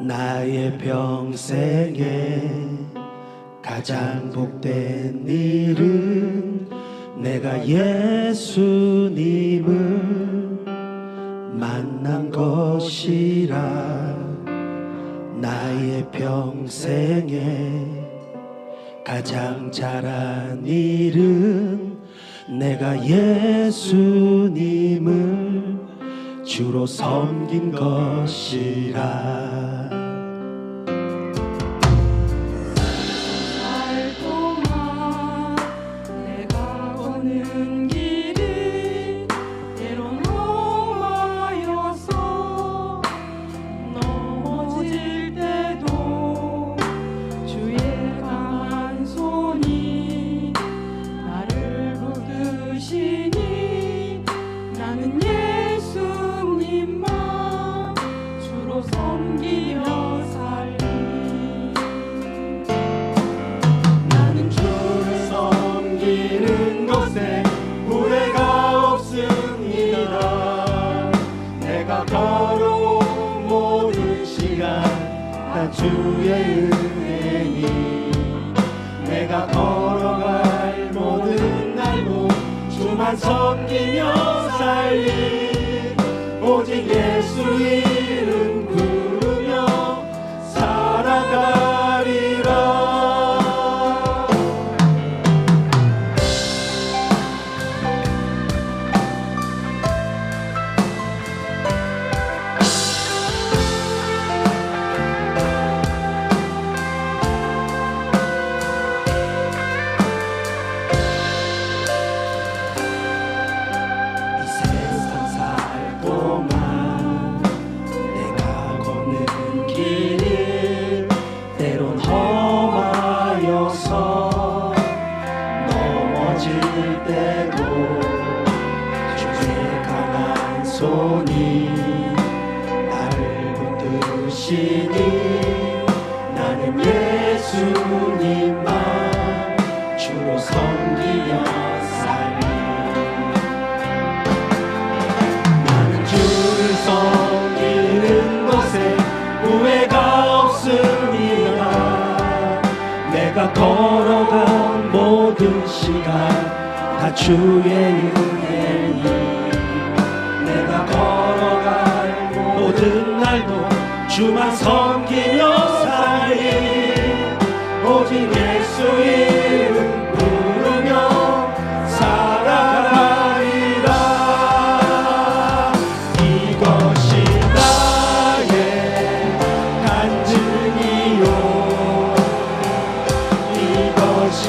나의 평생에 가장 복된 일은 내가 예수님을 만난 것이라. 나의 평생에 가장 잘한 일은 내가 예수님을 주로 섬긴 것이라 걸어온 모든 시간 다 주의 은혜니. 내가 걸어갈 모든 날도 주만 섬기며 살리 넘어질 때도 주의 강한 손이 나를 붙드시니 나는 예수님만 주로 섬기며 시간 다 주의 은혜니. 내가 걸어갈 모든 날도 주만 섬기며 살리. 오직 예수 이름 부르며 살아가리라. 이것이 나의 간증이요. 이것이